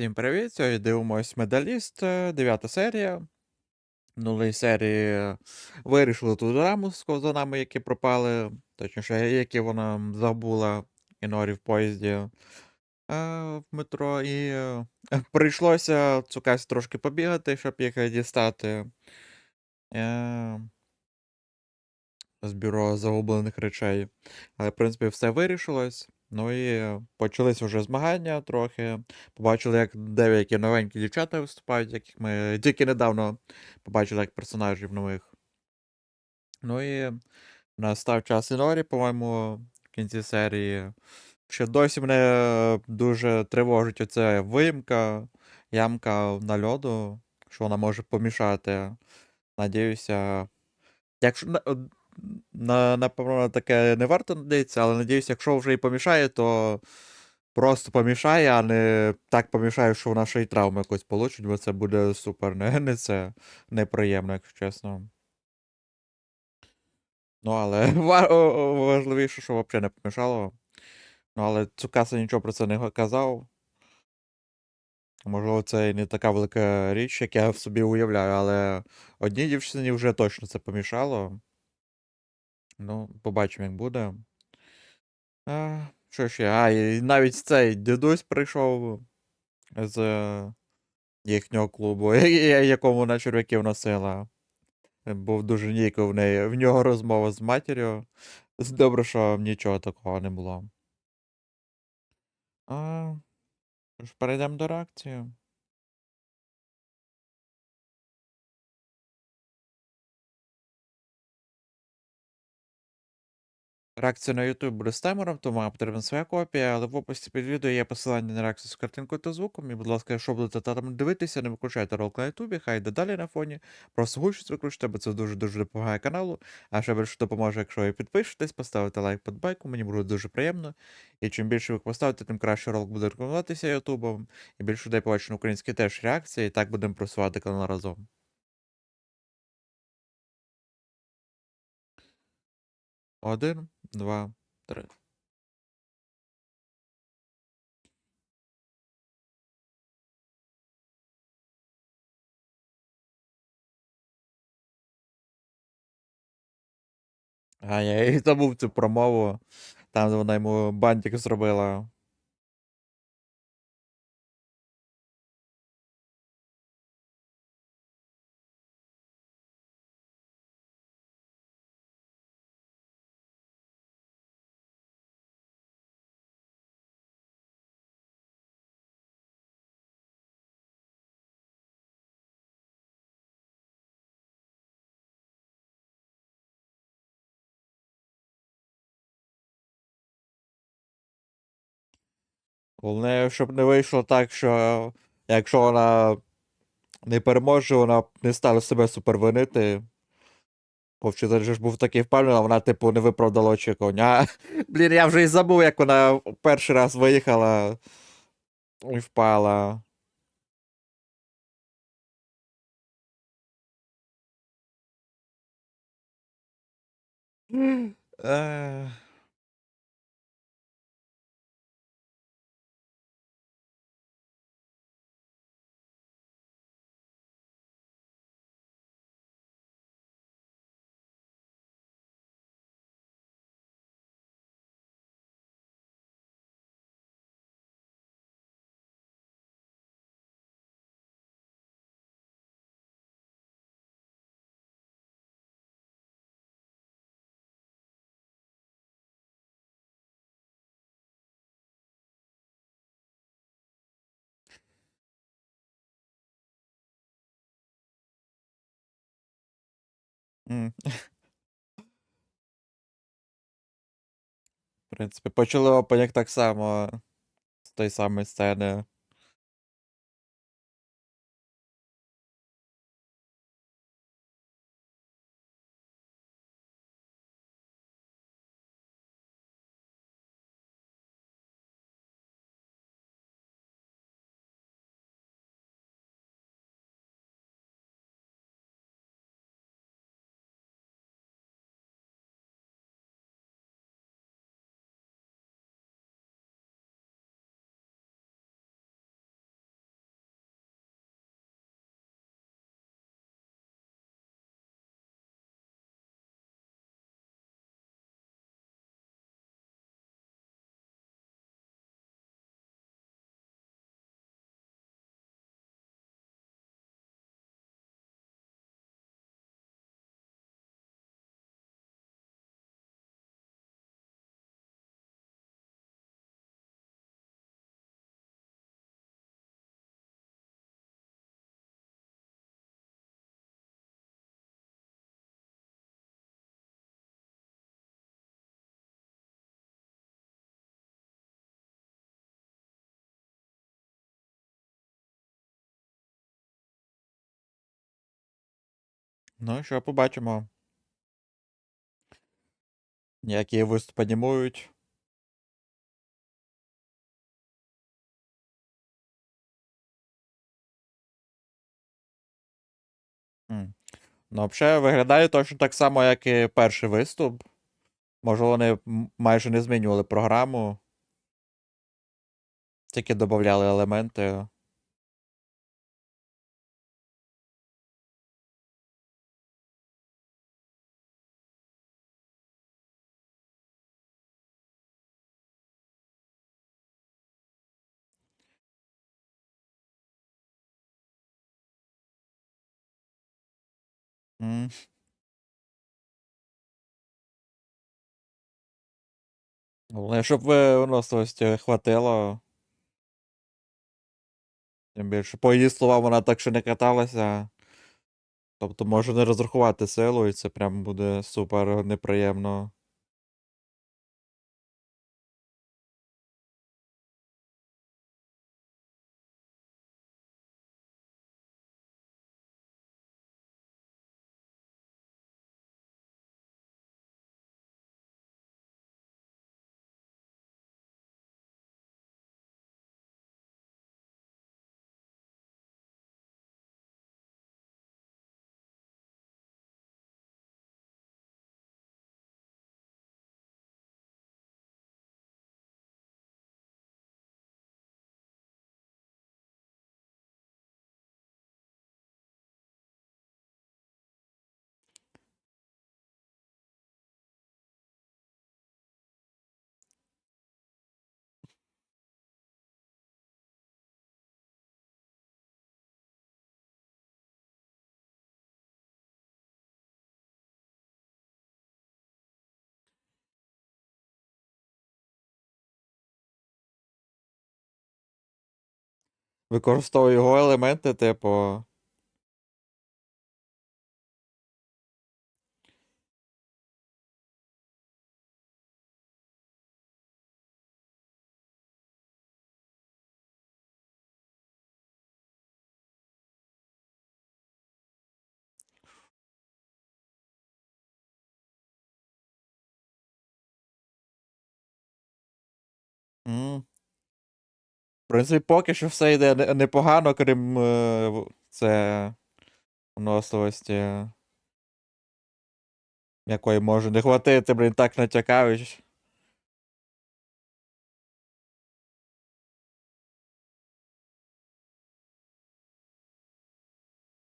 Всім привіт! Сьогодні дивимось медаліст, е, дев'ята серія. Минулої серії вирішили ту драму з ковзанами, які пропали, точніше, які вона забула Інорі в поїзді е, в метро. І е, прийшлося цукась трошки побігати, щоб їх дістати. Е, з бюро загублених речей. Але, в принципі, все вирішилось. Ну і почались вже змагання трохи. Побачили, як деякі новенькі дівчата виступають, яких ми тільки недавно побачили як персонажів нових. Ну і настав час Інорі, по-моєму, в кінці серії. Ще досі мене дуже тривожить оця виїмка, ямка на льоду, що вона може помішати. Надіюся. Якщо на- на, напевно, таке не варто надіятися, але надіюся, якщо вже і помішає, то просто помішає, а не так помішає, що вона ще й травму якусь получить, бо це буде супер. Не, не це неприємно, якщо чесно. Ну, але важливіше, що взагалі не помішало. Ну, але Цукаса нічого про це не казав. Можливо, це і не така велика річ, як я в собі уявляю, але одній дівчині вже точно це помішало. Ну, побачимо, як буде. А, що ще? А, і навіть цей дідусь прийшов з їхнього клубу, якому вона черв'яків носила. Був дуже ніяково в неї. В нього розмова з матір'ю. Добре, що нічого такого не було. А, перейдемо до реакції. Реакція на YouTube буде з таймером, тому вам потрібна своя копія, але в описі під відео є посилання на реакцію з картинкою та звуком. І, будь ласка, якщо будете там дивитися, не виключайте ролик на YouTube, хай далі на фоні. Просто гучність виключте, бо це дуже-дуже допомагає каналу. А ще більше допоможе, якщо ви підпишетесь, поставите лайк під байку, мені буде дуже приємно. І чим більше ви поставите, тим краще ролик буде рекомендуватися Ютубом. І більше людей побачить на українській теж реакції, і так будемо просувати канал разом. Один, два, три. А я і забув цю промову. Там вона йому бантик зробила. Головне, щоб не вийшло так, що якщо вона не переможе, вона не стане себе супервинити. Вчитель ж був такий впевнений, вона, типу, не виправдала очікування. Блін, я вже і забув, як вона перший раз виїхала і впала. Ех. В принципі, почали опенінг так само з тої самої сцени. Ну, що побачимо. Ніякі виступи анімують. Ну, взагалі, виглядає точно так само, як і перший виступ. Може, вони майже не змінювали програму. Тільки додавали елементи. М. Головне, щоб виносливості хватило. Тим більше, по її словам, вона так ще не каталася. Тобто може не розрахувати силу, і це прям буде супер неприємно. Використовую його елементи, типу. М. В принципі, поки що все йде непогано, крім е, це виносливості. Якої може не хватити, блін, так натякають.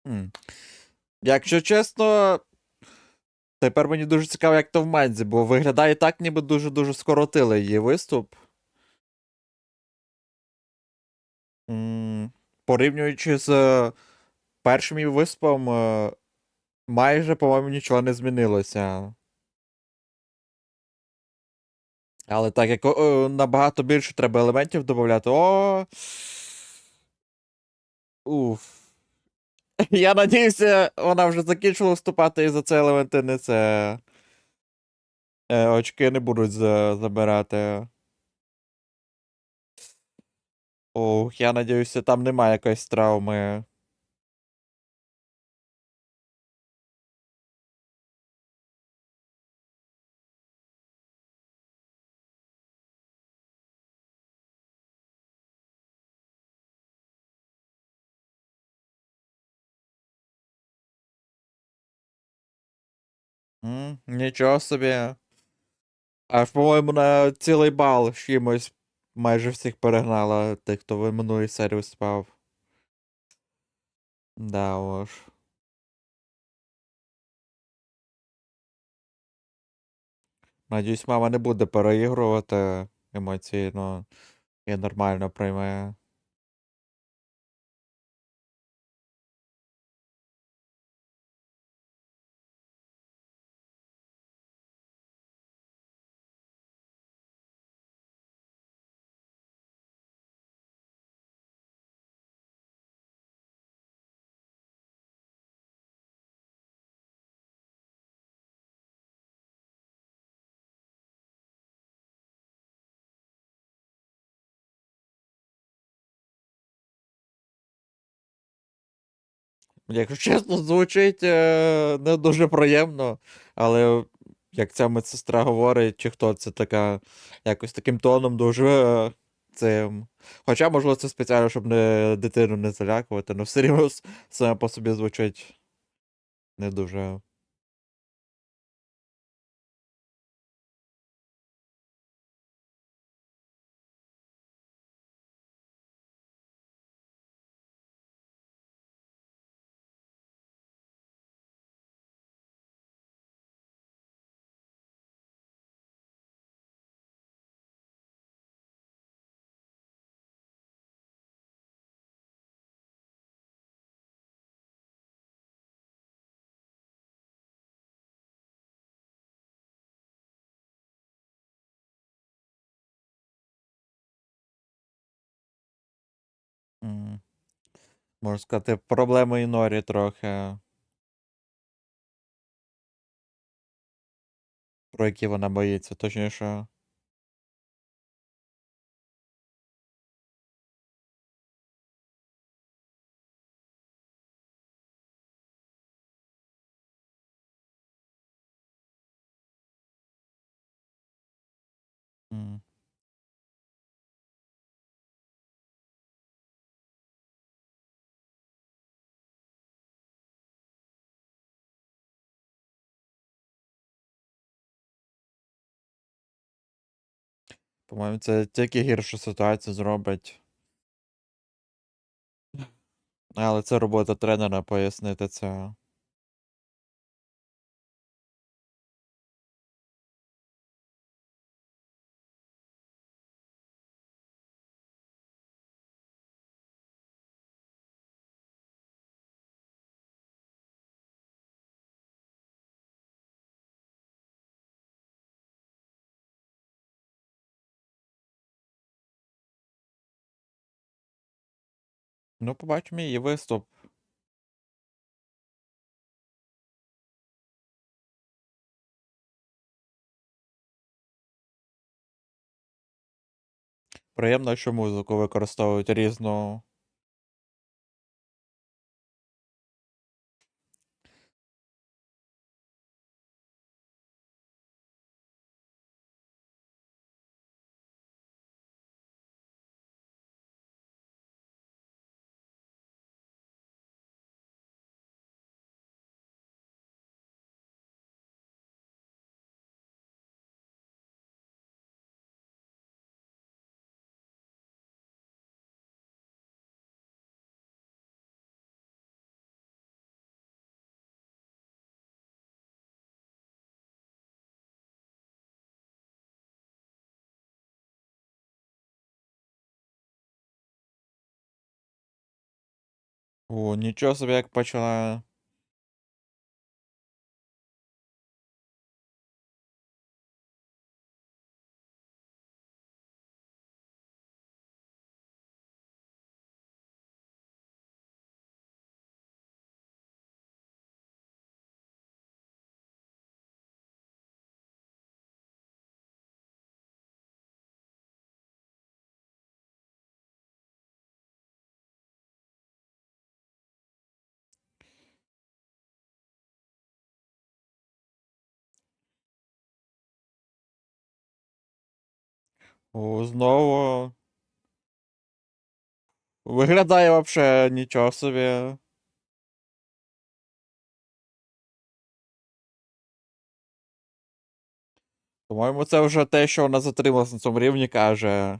М. Якщо чесно, тепер мені дуже цікаво, як то в Мензі, бо виглядає так, ніби дуже-дуже скоротили її виступ. Порівнюючи з е, першим її виступом, е, майже, по-моєму, нічого не змінилося. Але так як набагато більше треба елементів додати. О. Уф. Я надіюся, вона вже закінчила вступати і за це елементи не це. Е, очки не будуть забирати. Ох, я надіюся, там немає якоїсь травми. М, Нічого собі. Аж, по-моєму, на цілий бал з чимось майже всіх перегнала тих, хто в минулій серії спав. Да уж. Надіюсь, мама не буде переігрувати емоційно і нормально прийме. Якщо чесно, звучить е, не дуже приємно, але як ця медсестра говорить, чи хто це така, якось таким тоном дуже е, цим. Хоча, можливо, це спеціально, щоб не, дитину не залякувати, але все рівно саме по собі звучить не дуже. Можна сказати, проблеми Інорі трохи, про які вона боїться, точніше. м. По-моєму, це тільки гіршу ситуацію зробить. Але це робота тренера пояснити це. Ну, побачимо її виступ. Приємно, що музику використовують різну. О, нічого собі як почала. О, знову. Виглядає вообще нічого собі. По-моєму, це вже те, що вона затрималась на цьому рівні, каже.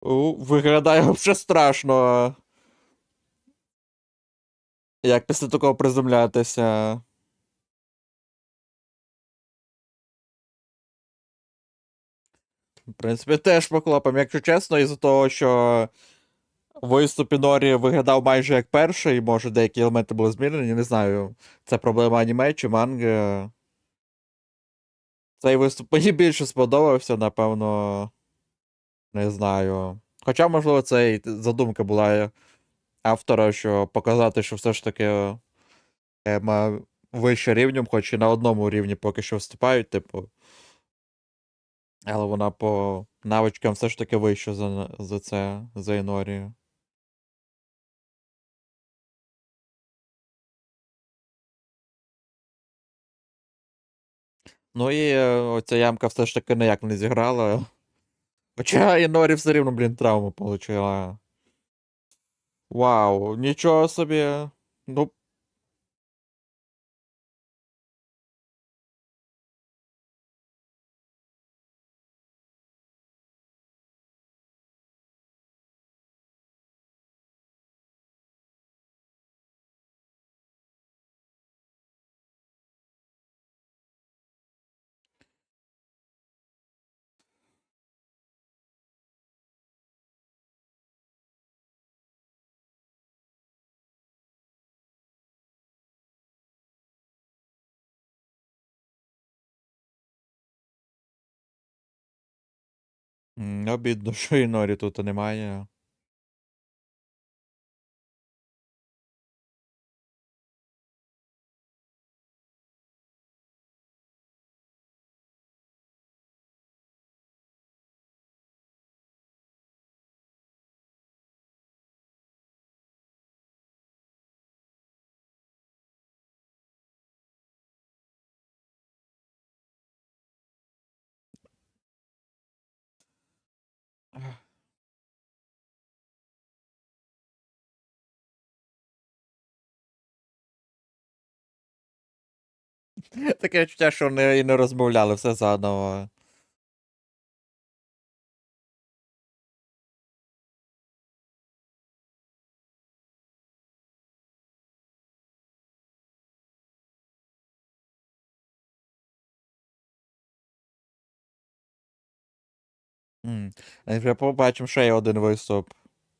У, Виглядає вообще страшно. Як після такого приземлятися. В принципі, теж поклопом, якщо чесно, із-за того, що виступ Інорі виглядав майже як перший, може деякі елементи були змінені, не знаю, це проблема аніме чи манги. Цей виступ мені більше сподобався, напевно. Не знаю. Хоча, можливо, це і задумка була автора, що показати, що все ж таки ема вище рівнем, хоч і на одному рівні поки що виступають, типу. Але вона по навичкам все ж таки вища за, за це, за Інорію. Ну і е, оця ямка все ж таки ніяк не зіграла. Хоча Інорі все рівно, блін, травму отримала. Вау, нічого собі. Ну, обідно, що і норі тут немає. Таке відчуття, що вони і не розмовляли все заново. М, побачимо ще є один виступ.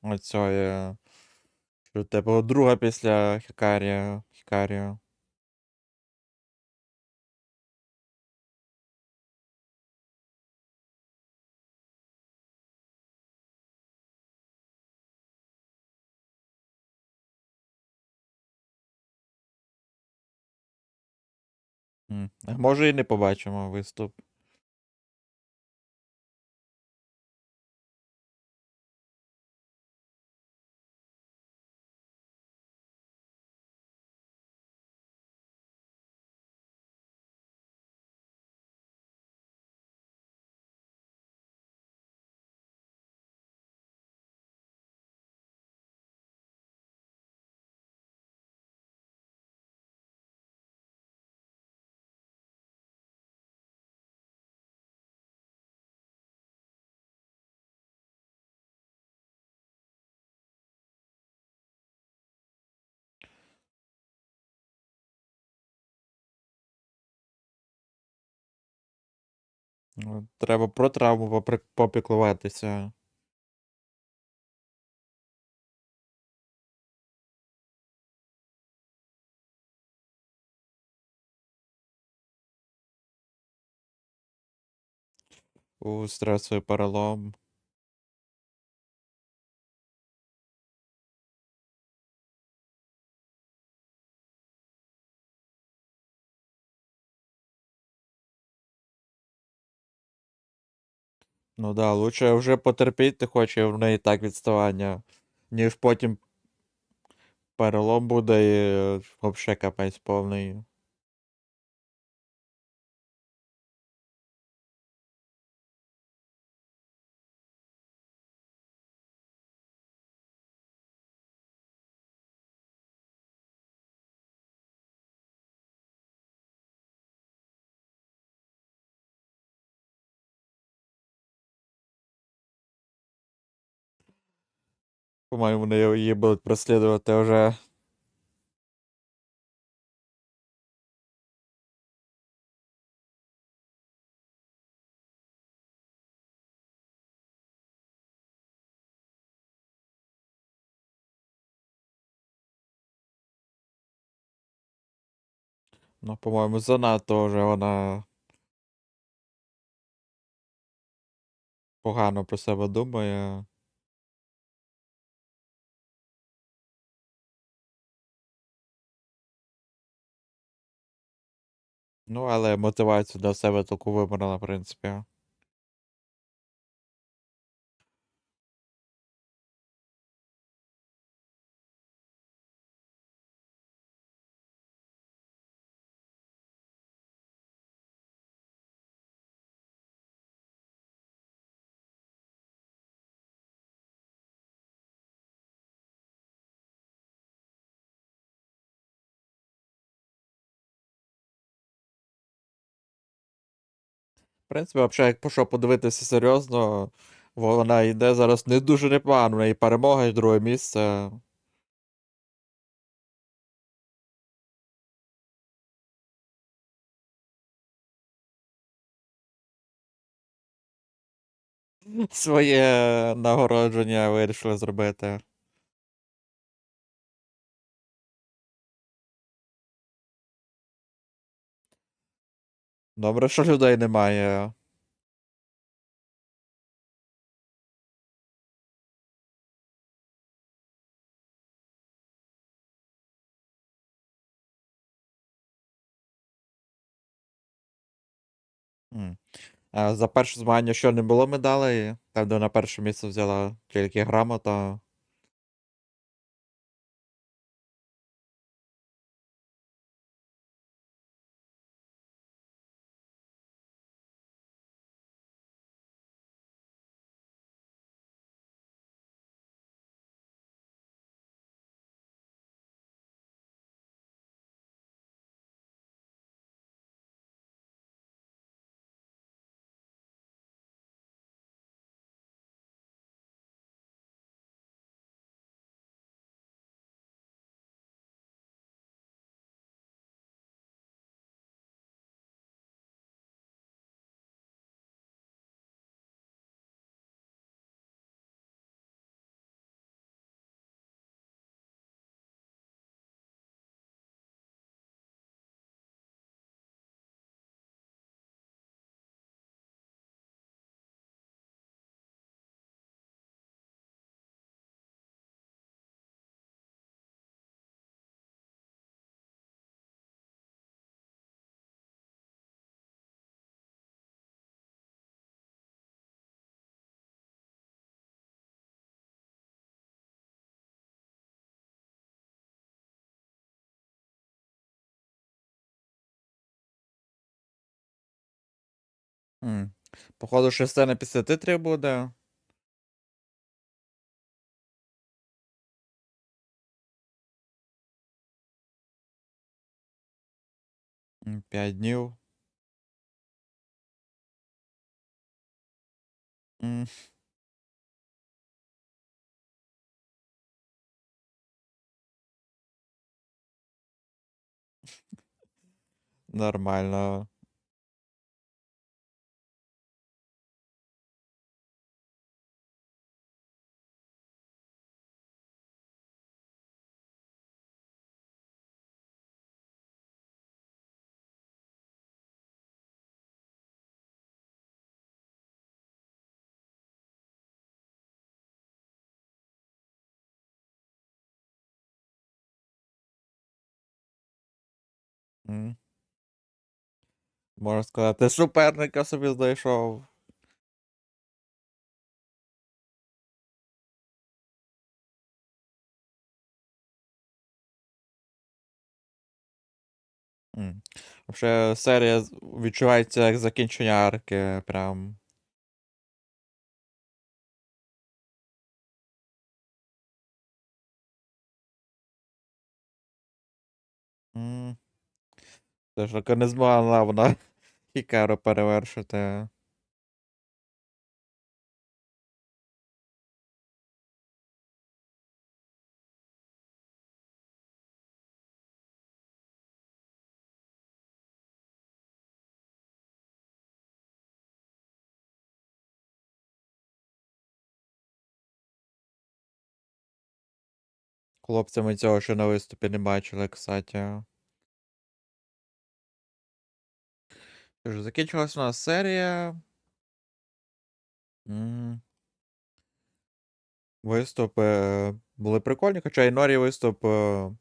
Оцьої. Що типу друга після Хікарія. Хікарія. Може і не побачимо виступ. Треба про травму попіклуватися. У стресовий перелом. Ну да, лучше вже потерпіти хоче в неї так відставання, ніж потім перелом буде і взагалі капець повний. По-моєму, вони її будуть преслідувати вже. Ну, по-моєму, занадто вже вона погано про себе думає. Ну, але мотивацію для себе таку вибрала, в принципі. Принципі, взагалі, як по подивитися серйозно, вона йде зараз не дуже непогано. В неї перемога і друге місце. Своє нагородження вирішили зробити. Добре, що людей немає. А за перше змагання що не було медалей? Там, де на перше місце взяла тільки грамота. М. Походу, шесте на 53 буде. М, 5 днів. Нормально. М. Можна сказати, суперника собі знайшов. М. Вообще серія відчувається як закінчення арки прям. М. Теж таки не змогла вона Хікару перевершити. Хлопці ми цього ще на виступі не бачили, кстати. Ж, закінчилась у нас серія. Виступи були прикольні, хоча і Норі виступ. е, В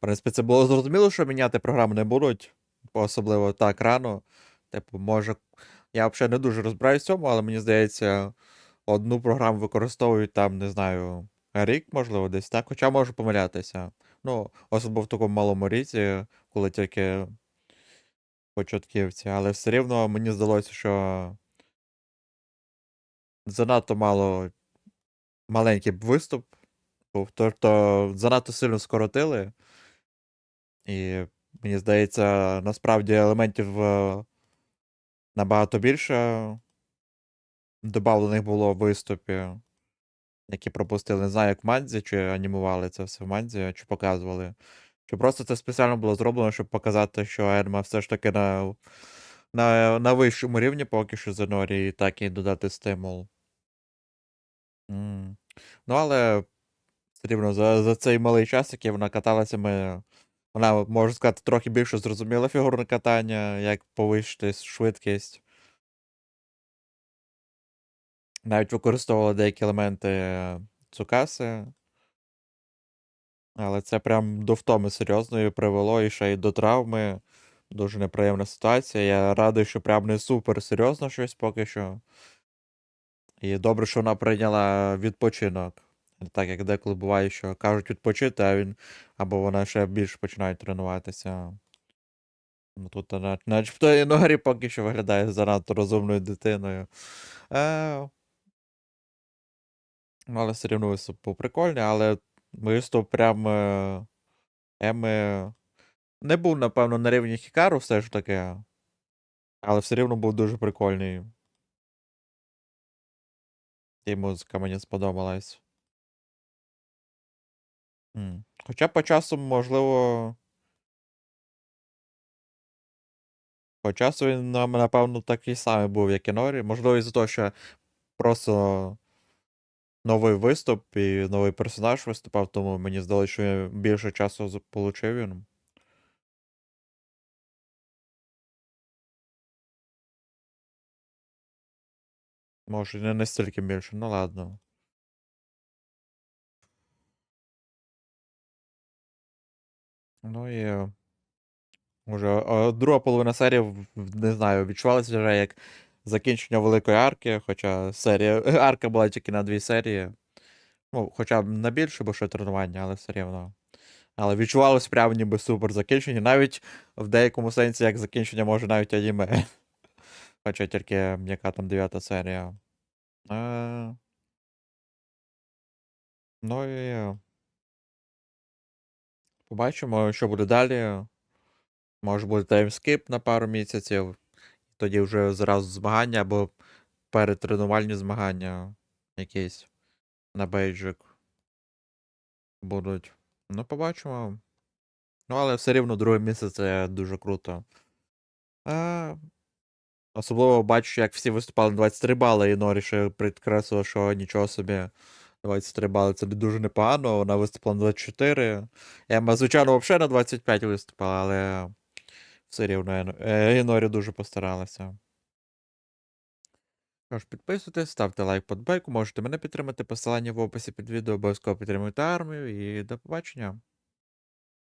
принципі, це було зрозуміло, що міняти програму не будуть, особливо так рано. Типу, може. Я взагалі не дуже розбираюсь в цьому, але мені здається, одну програму використовують там, не знаю, рік, можливо, десь так. Хоча можу помилятися. Ну, особливо в такому малому ріці, коли тільки початківці. Але все рівно мені здалося, що занадто мало маленький виступ був. Тобто занадто сильно скоротили. І мені здається, насправді елементів е, набагато більше добавлених було виступів, які пропустили. Не знаю, як в Манзі, чи анімували це все в Манзі, чи показували. Чи просто це спеціально було зроблено, щоб показати, що Ерма все ж таки на, на, на вищому рівні поки що Зенорі, і так і додати стимул. М. Ну, але все рівно за, за цей малий час, який вона каталася, ми. Вона, можна сказати, трохи більше зрозуміла фігурне катання, як повищити швидкість. Навіть використовувала деякі елементи Цукаси. Але це прям до втоми серйозної привело і ще й до травми. Дуже неприємна ситуація. Я радий, що прям не супер серйозно щось поки що. І добре, що вона прийняла відпочинок. Так, як деколи буває, що кажуть відпочити, а він або вона ще більше починає тренуватися. Ну, тут на- начебто і Норі поки що виглядає занадто розумною дитиною. Е, ну, але все рівно виступ був прикольний, але виступ прям е, Еми не був, напевно, на рівні Хікару все ж таки. Але все рівно був дуже прикольний. І музика мені сподобалась. Хоча по часу, можливо. По часу він, напевно, такий самий був, як і Норі. Можливо, із-за того, що просто новий виступ і новий персонаж виступав, тому мені здалося, що я більше часу получив він. Може, не настільки більше, ну ладно. Ну і. А друга половина серії, не знаю, відчувалася вже як закінчення великої арки, хоча серія арка була тільки на дві серії. Ну, хоча б на більше, бо ще тренування, але все рівно. Але відчувалось прямо ніби супер закінчення. Навіть в деякому сенсі, як закінчення може навіть аніме. Хоча тільки яка там дев'ята серія. Е... Ну і. Побачимо, що буде далі. Може буде таймскіп на пару місяців. Тоді вже зразу змагання або перетренувальні змагання якісь на бейджик будуть. Ну, побачимо. Ну, але все рівно друге місце це дуже круто. А, особливо бачу, як всі виступали на 23 бали, і Норі ще підкреслила, що нічого собі. 23 бали це дуже непогано. Вона виступила на 24. Ема, звичайно, взагалі на 25 виступила, але все рівно Ен- е, дуже постаралася. Тож, підписуйтесь, ставте лайк подбайку, можете мене підтримати. Посилання в описі під відео, обов'язково підтримуйте армію і до побачення.